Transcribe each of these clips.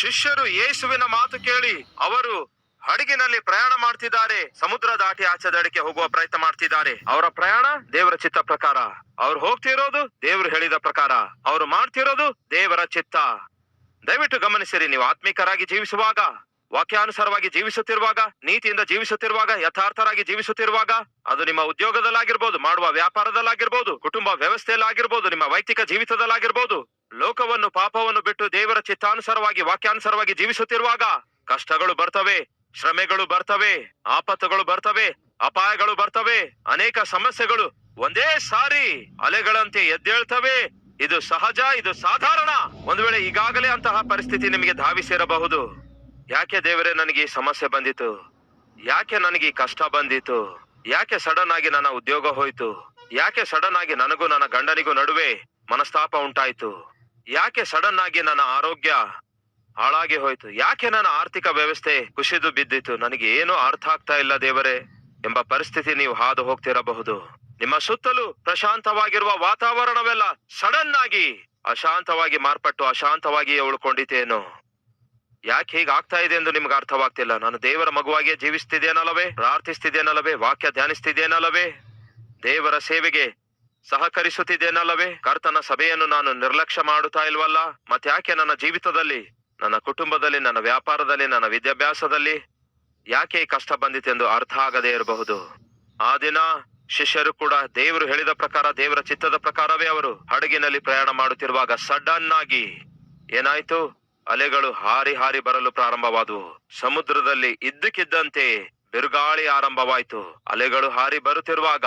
ಶಿಷ್ಯರು ಯೇಸುವಿನ ಮಾತು ಕೇಳಿ ಅವರು ಹಡಗಿನಲ್ಲಿ ಪ್ರಯಾಣ ಮಾಡ್ತಿದ್ದಾರೆ. ಸಮುದ್ರ ದಾಟಿ ಆಚೆ ದಡಕ್ಕೆ ಹೋಗುವ ಪ್ರಯತ್ನ ಮಾಡ್ತಿದ್ದಾರೆ. ಅವರ ಪ್ರಯಾಣ ದೇವರ ಚಿತ್ತ ಪ್ರಕಾರ. ಅವ್ರು ಹೋಗ್ತಿರೋದು ದೇವರು ಹೇಳಿದ ಪ್ರಕಾರ. ಅವ್ರು ಮಾಡ್ತಿರೋದು ದೇವರ ಚಿತ್ತ. ದಯವಿಟ್ಟು ಗಮನಿಸಿರಿ, ನೀವು ಆತ್ಮಿಕರಾಗಿ ಜೀವಿಸುವಾಗ ವಾಕ್ಯಾನುಸಾರವಾಗಿ ಜೀವಿಸುತ್ತಿರುವಾಗ, ನೀತಿಯಿಂದ ಜೀವಿಸುತ್ತಿರುವಾಗ, ಯಥಾರ್ಥರಾಗಿ ಜೀವಿಸುತ್ತಿರುವಾಗ, ಅದು ನಿಮ್ಮ ಉದ್ಯೋಗದಲ್ಲಾಗಿರ್ಬೋದು, ಮಾಡುವ ವ್ಯಾಪಾರದಲ್ಲಾಗಿರ್ಬೋದು, ಕುಟುಂಬ ವ್ಯವಸ್ಥೆಯಲ್ಲಾಗಿರ್ಬೋದು, ನಿಮ್ಮ ವೈಯಕ್ತಿಕ ಜೀವಿತದಲ್ಲಾಗಿರ್ಬೋದು, ಲೋಕವನ್ನು ಪಾಪವನ್ನು ಬಿಟ್ಟು ದೇವರ ಚಿತ್ತಾನುಸಾರವಾಗಿ, ವಾಕ್ಯಾನುಸಾರವಾಗಿ ಜೀವಿಸುತ್ತಿರುವಾಗ ಕಷ್ಟಗಳು ಬರ್ತವೆ, ಶ್ರಮೆಗಳು ಬರ್ತವೆ, ಆಪತ್ತುಗಳು ಬರ್ತವೆ, ಅಪಾಯಗಳು ಬರ್ತವೆ, ಅನೇಕ ಸಮಸ್ಯೆಗಳು ಒಂದೇ ಸಾರಿ ಅಲೆಗಳಂತೆ ಎದ್ದೇಳ್ತವೆ. ಇದು ಸಹಜ, ಇದು ಸಾಧಾರಣ. ಒಂದು ವೇಳೆ ಈಗಾಗಲೇ ಅಂತಹ ಪರಿಸ್ಥಿತಿ ನಿಮಗೆ ಧಾವಿಸಿರಬಹುದು. ಯಾಕೆ ದೇವರೇ ನನಗೆ ಈ ಸಮಸ್ಯೆ ಬಂದಿತು? ಯಾಕೆ ನನಗೆ ಈ ಕಷ್ಟ ಬಂದಿತು? ಯಾಕೆ ಸಡನ್ ಆಗಿ ನನ್ನ ಉದ್ಯೋಗ ಹೋಯ್ತು? ಯಾಕೆ ಸಡನ್ ಆಗಿ ನನಗೂ ನನ್ನ ಗಂಡನಿಗೂ ನಡುವೆ ಮನಸ್ತಾಪ ಉಂಟಾಯ್ತು? ಯಾಕೆ ಸಡನ್ ಆಗಿ ನನ್ನ ಆರೋಗ್ಯ ಹಾಳಾಗಿ ಹೋಯ್ತು? ಯಾಕೆ ನನ್ನ ಆರ್ಥಿಕ ವ್ಯವಸ್ಥೆ ಕುಸಿದು ಬಿದ್ದಿತು ನನಗೆ ಏನು ಅರ್ಥ ಆಗ್ತಾ ಇಲ್ಲ ದೇವರೇ ಎಂಬ ಪರಿಸ್ಥಿತಿ ನೀವು ಹಾದು ಹೋಗ್ತಿರಬಹುದು. ನಿಮ್ಮ ಸುತ್ತಲೂ ಪ್ರಶಾಂತವಾಗಿರುವ ವಾತಾವರಣವೆಲ್ಲ ಸಡನ್ ಆಗಿ ಅಶಾಂತವಾಗಿ ಮಾರ್ಪಟ್ಟು ಅಶಾಂತವಾಗಿಯೇ ಉಳ್ಕೊಂಡಿತೇನು ಯಾಕೆ ಹೀಗೆ ಆಗ್ತಾ ಇದೆ ಎಂದು ನಿಮ್ಗೆ ಅರ್ಥವಾಗ್ತಿಲ್ಲ? ನಾನು ದೇವರ ಮಗುವಾಗಿಯೇ ಜೀವಿಸ್ತಿದ್ದೇನಲ್ಲವೇ? ಪ್ರಾರ್ಥಿಸ್ತಿದ್ದೇನಲ್ಲವೇ? ವಾಕ್ಯ ಧ್ಯಾನಿಸ್ತಿದ್ದೇನಲ್ಲವೇ? ದೇವರ ಸೇವೆಗೆ ಸಹಕರಿಸುತ್ತಿದ್ದೇನಲ್ಲವೇ? ಕರ್ತನ ಸಭೆಯನ್ನು ನಾನು ನಿರ್ಲಕ್ಷ್ಯ ಮಾಡುತ್ತಾ ಇಲ್ವಲ್ಲ? ಮತ್ತೆ ಯಾಕೆ ನನ್ನ ಜೀವಿತದಲ್ಲಿ, ನನ್ನ ಕುಟುಂಬದಲ್ಲಿ, ನನ್ನ ವ್ಯಾಪಾರದಲ್ಲಿ, ನನ್ನ ವಿದ್ಯಾಭ್ಯಾಸದಲ್ಲಿ ಯಾಕೆ ಕಷ್ಟ ಬಂದಿತೆಂದು ಅರ್ಥ ಆಗದೇ ಇರಬಹುದು? ಆ ದಿನ ಶಿಷ್ಯರು ಕೂಡ ದೇವರು ಹೇಳಿದ ಪ್ರಕಾರ, ದೇವರ ಚಿತ್ತದ ಪ್ರಕಾರವೇ ಅವರು ಹಡಗಿನಲ್ಲಿ ಪ್ರಯಾಣ ಮಾಡುತ್ತಿರುವಾಗ ಸಡನ್ ಆಗಿ ಏನಾಯ್ತು? ಅಲೆಗಳು ಹಾರಿ ಹಾರಿ ಬರಲು ಪ್ರಾರಂಭವಾದವು. ಸಮುದ್ರದಲ್ಲಿ ಇದ್ದಕ್ಕಿದ್ದಂತೆ ಬಿರುಗಾಳಿ ಆರಂಭವಾಯಿತು. ಅಲೆಗಳು ಹಾರಿ ಬರುತ್ತಿರುವಾಗ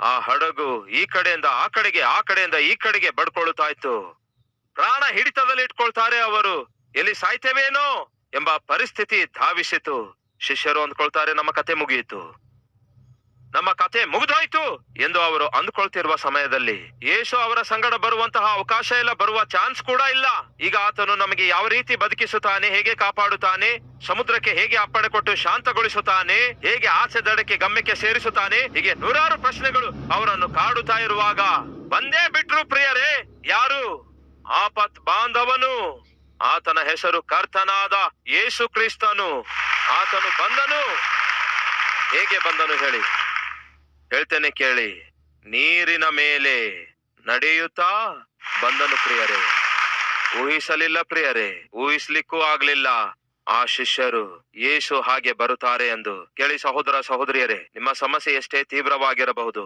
ಆ ಹಡಗು ಈ ಕಡೆಯಿಂದ ಆ ಕಡೆಗೆ, ಆ ಕಡೆಯಿಂದ ಈ ಕಡೆಗೆ ಬಡ್ಕೊಳ್ಳುತ್ತಾ ಇತ್ತು ಪ್ರಾಣ ಹಿಡಿತದಲ್ಲಿ ಇಟ್ಕೊಳ್ತಾರೆ ಅವರು. ಎಲ್ಲಿ ಸಾಯ್ತೇವೇನೋ ಎಂಬ ಪರಿಸ್ಥಿತಿ ಧಾವಿಸಿತು. ಶಿಷ್ಯರು ಅಂದ್ಕೊಳ್ತಾರೆ ನಮ್ಮ ಕತೆ ಮುಗಿಯಿತು. ನಮ್ಮ ಕತೆ ಮುಗಿದೋಯ್ತು ಎಂದು ಅವರು ಅಂದುಕೊಳ್ತಿರುವ ಸಮಯದಲ್ಲಿ. ಯೇಸು ಅವರ ಸಂಗಡ ಬರುವಂತಹ ಅವಕಾಶ ಇಲ್ಲ, ಬರುವ ಚಾನ್ಸ್ ಕೂಡ ಇಲ್ಲ. ಈಗ ಆತನು ನಮಗೆ ಯಾವ ರೀತಿ ಬದುಕಿಸುತ್ತಾನೆ, ಹೇಗೆ ಕಾಪಾಡುತ್ತಾನೆ, ಸಮುದ್ರಕ್ಕೆ ಹೇಗೆ ಅಪ್ಪಣೆ ಕೊಟ್ಟು ಶಾಂತಗೊಳಿಸುತ್ತಾನೆ, ಹೇಗೆ ಆಸೆ ದಡಕ್ಕೆ ಗಮ್ಯಕ್ಕೆ ಸೇರಿಸುತ್ತಾನೆ, ಹೀಗೆ ನೂರಾರು ಪ್ರಶ್ನೆಗಳು ಅವರನ್ನು ಕಾಡುತ್ತಾ ಇರುವಾಗ. ಬಂದೇ ಬಿಟ್ರು ಪ್ರಿಯರೇ, ಯಾರು? ಆಪತ್ ಬಾಂಧವನು. ಆತನ ಹೆಸರು ಕರ್ತನಾದ ಯೇಸು ಕ್ರಿಸ್ತನು. ಆತನು ಬಂದನು. ಹೇಗೆ ಬಂದನು ಹೇಳಿ. ಹೇಳ್ತೇನೆ ಕೇಳಿ, ನೀರಿನ ಮೇಲೆ ನಡೆಯುತ್ತಾ? ಬಂದನು ಪ್ರಿಯರೇ. ಊಹಿಸಲಿಲ್ಲ ಪ್ರಿಯರೇ, ಊಹಿಸ್ಲಿಕ್ಕೂ ಆಗ್ಲಿಲ್ಲ. ಆ ಶಿಷ್ಯರು ಯೇಸು ಹಾಗೆ ಬರುತ್ತಾರೆ ಎಂದು ಕೇಳಿ, ಸಹೋದರ ಸಹೋದರಿಯರೇ, ನಿಮ್ಮ ಸಮಸ್ಯೆ ಎಷ್ಟೇ ತೀವ್ರವಾಗಿರಬಹುದು,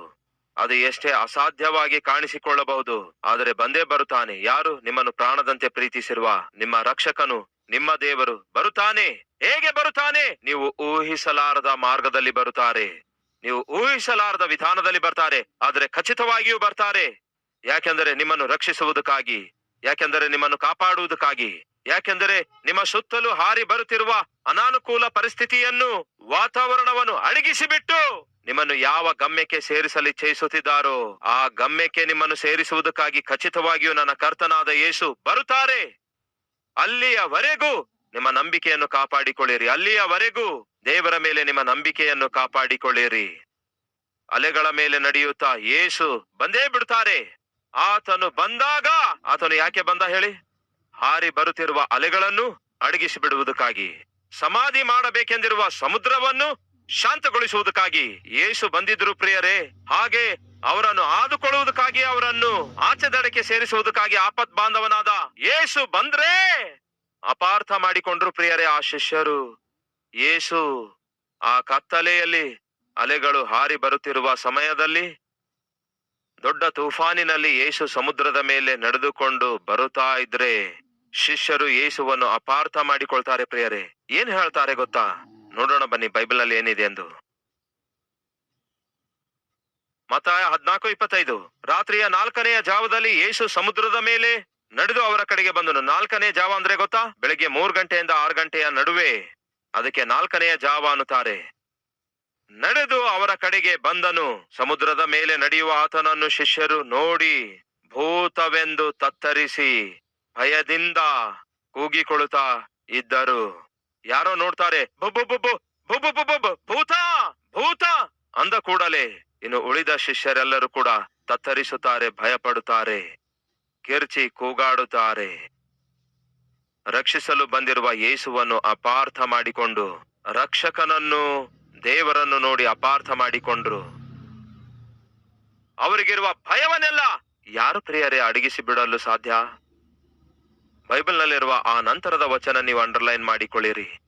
ಅದು ಎಷ್ಟೇ ಅಸಾಧ್ಯವಾಗಿ ಕಾಣಿಸಿಕೊಳ್ಳಬಹುದು, ಆದರೆ ಬಂದೇ ಬರುತ್ತಾನೆ. ಯಾರು ನಿಮ್ಮನ್ನು ಪ್ರಾಣದಂತೆ ಪ್ರೀತಿಸಿರುವ ನಿಮ್ಮ ರಕ್ಷಕನು, ನಿಮ್ಮ ದೇವರು ಬರುತ್ತಾನೆ. ಹೇಗೆ ಬರುತ್ತಾನೆ? ನೀವು ಊಹಿಸಲಾರದ ಮಾರ್ಗದಲ್ಲಿ ಬರುತ್ತಾರೆ. ನೀವು ಊಹಿಸಲಾರದ ವಿಧಾನದಲ್ಲಿ ಬರ್ತಾರೆ, ಆದರೆ ಖಚಿತವಾಗಿಯೂ ಬರ್ತಾರೆ. ಯಾಕೆಂದರೆ ನಿಮ್ಮನ್ನು ರಕ್ಷಿಸುವುದಕ್ಕಾಗಿ, ಯಾಕೆಂದರೆ ನಿಮ್ಮನ್ನು ಕಾಪಾಡುವುದಕ್ಕಾಗಿ, ಯಾಕೆಂದರೆ ನಿಮ್ಮ ಸುತ್ತಲೂ ಹಾರಿ ಬರುತ್ತಿರುವ ಅನಾನುಕೂಲ ಪರಿಸ್ಥಿತಿಯನ್ನು ವಾತಾವರಣವನ್ನು ಅಡಗಿಸಿಬಿಟ್ಟು ನಿಮ್ಮನ್ನು ಯಾವ ಗಮ್ಯಕ್ಕೆ ಸೇರಿಸಲು ಇಚ್ಛಿಸುತ್ತಿದ್ದಾರೋ ಆ ಗಮ್ಯಕ್ಕೆ ನಿಮ್ಮನ್ನು ಸೇರಿಸುವುದಕ್ಕಾಗಿ ಖಚಿತವಾಗಿಯೂ ನನ್ನ ಕರ್ತನಾದ ಯೇಸು ಬರುತ್ತಾರೆ. ಅಲ್ಲಿಯವರೆಗೂ ನಿಮ್ಮ ನಂಬಿಕೆಯನ್ನು ಕಾಪಾಡಿಕೊಳ್ಳಿರಿ. ಅಲ್ಲಿಯವರೆಗೂ ದೇವರ ಮೇಲೆ ನಿಮ್ಮ ನಂಬಿಕೆಯನ್ನು ಕಾಪಾಡಿಕೊಳ್ಳಿರಿ. ಅಲೆಗಳ ಮೇಲೆ ನಡೆಯುತ್ತಾ ಯೇಸು ಬಂದೇ ಬಿಡ್ತಾರೆ. ಆತನು ಬಂದಾಗ, ಆತನು ಯಾಕೆ ಬಂದ ಹೇಳಿ? ಹಾರಿ ಬರುತ್ತಿರುವ ಅಲೆಗಳನ್ನು ಅಡಗಿಸಿ ಬಿಡುವುದಕ್ಕಾಗಿ ಸಮಾಧಿ ಮಾಡಬೇಕೆಂದಿರುವ ಸಮುದ್ರವನ್ನು ಶಾಂತಗೊಳಿಸುವುದಕ್ಕಾಗಿ ಯೇಸು ಬಂದಿದ್ರು ಪ್ರಿಯರೇ. ಹಾಗೆ ಅವರನ್ನು ಆದುಕೊಳ್ಳುವುದಕ್ಕಾಗಿ ಅವರನ್ನು ಆಚೆ ದಡಕ್ಕೆ ಸೇರಿಸುವುದಕ್ಕಾಗಿ ಆಪತ್ ಬಾಂಧವನಾದ ಯೇಸು ಬಂದ್ರೆ ಅಪಾರ್ಥ ಮಾಡಿಕೊಂಡ್ರು ಪ್ರಿಯರೇ ಆ ಶಿಷ್ಯರು. ಯೇಸು ಆ ಕತ್ತಲೆಯಲ್ಲಿ ಅಲೆಗಳು ಹಾರಿ ಬರುತ್ತಿರುವ ಸಮಯದಲ್ಲಿ ದೊಡ್ಡ ತೂಫಾನಿನಲ್ಲಿ ಯೇಸು ಸಮುದ್ರದ ಮೇಲೆ ನಡೆದುಕೊಂಡು ಬರುತ್ತಾ ಇದ್ರೆ ಶಿಷ್ಯರು ಯೇಸುವನ್ನು ಅಪಾರ್ಥ ಮಾಡಿಕೊಳ್ತಾರೆ ಪ್ರಿಯರೇ. ಏನ್ ಹೇಳ್ತಾರೆ ಗೊತ್ತಾ? ನೋಡೋಣ ಬನ್ನಿ ಬೈಬಲ್ನಲ್ಲಿ ಏನಿದೆ ಎಂದು. ಮತ ಹದ್ನಾಲ್ಕು ಇಪ್ಪತ್ತೈದು. ರಾತ್ರಿಯ ನಾಲ್ಕನೆಯ ಜಾವದಲ್ಲಿ ಯೇಸು ಸಮುದ್ರದ ಮೇಲೆ ನಡೆದು ಅವರ ಕಡೆಗೆ ಬಂದನು. ನಾಲ್ಕನೇ ಜಾವ ಅಂದ್ರೆ ಗೊತ್ತಾ? ಬೆಳಿಗ್ಗೆ ಮೂರ್ ಗಂಟೆಯಿಂದ ಆರು ಗಂಟೆಯ ನಡುವೆ ಅದಕ್ಕೆ ನಾಲ್ಕನೆಯ ಜಾವ ಅನ್ನುತ್ತಾರೆ. ನಡೆದು ಅವರ ಕಡೆಗೆ ಬಂದನು. ಸಮುದ್ರದ ಮೇಲೆ ನಡೆಯುವ ಆತನನ್ನು ಶಿಷ್ಯರು ನೋಡಿ ಭೂತವೆಂದು ತತ್ತರಿಸಿ ಭಯದಿಂದ ಕೂಗಿಕೊಳ್ಳುತ್ತಾ ಇದ್ದರು. ಯಾರೋ ನೋಡ್ತಾರೆ ಭೂತ ಭೂತ ಅಂದ ಕೂಡಲೇ ಇನ್ನು ಉಳಿದ ಶಿಷ್ಯರೆಲ್ಲರೂ ಕೂಡ ತತ್ತರಿಸುತ್ತಾರೆ, ಭಯಪಡುತ್ತಾರೆ, ಕಿರ್ಚಿ ಕೂಗಾಡುತ್ತಾರೆ. ರಕ್ಷಿಸಲು ಬಂದಿರುವ ಯೇಸುವನ್ನು ಅಪಾರ್ಥ ಮಾಡಿಕೊಂಡು ರಕ್ಷಕನನ್ನು ದೇವರನ್ನು ನೋಡಿ ಅಪಾರ್ಥ ಮಾಡಿಕೊಂಡ್ರು. ಅವರಿಗಿರುವ ಭಯವನ್ನೆಲ್ಲ ಯಾರು ಪ್ರಿಯರೇ ಅಡಗಿಸಿ ಬಿಡಲು ಸಾಧ್ಯ? ಬೈಬಲ್ನಲ್ಲಿರುವ ಆ ನಂತರದ ವಚನ ನೀವು ಅಂಡರ್ಲೈನ್ ಮಾಡಿಕೊಳ್ಳಿರಿ.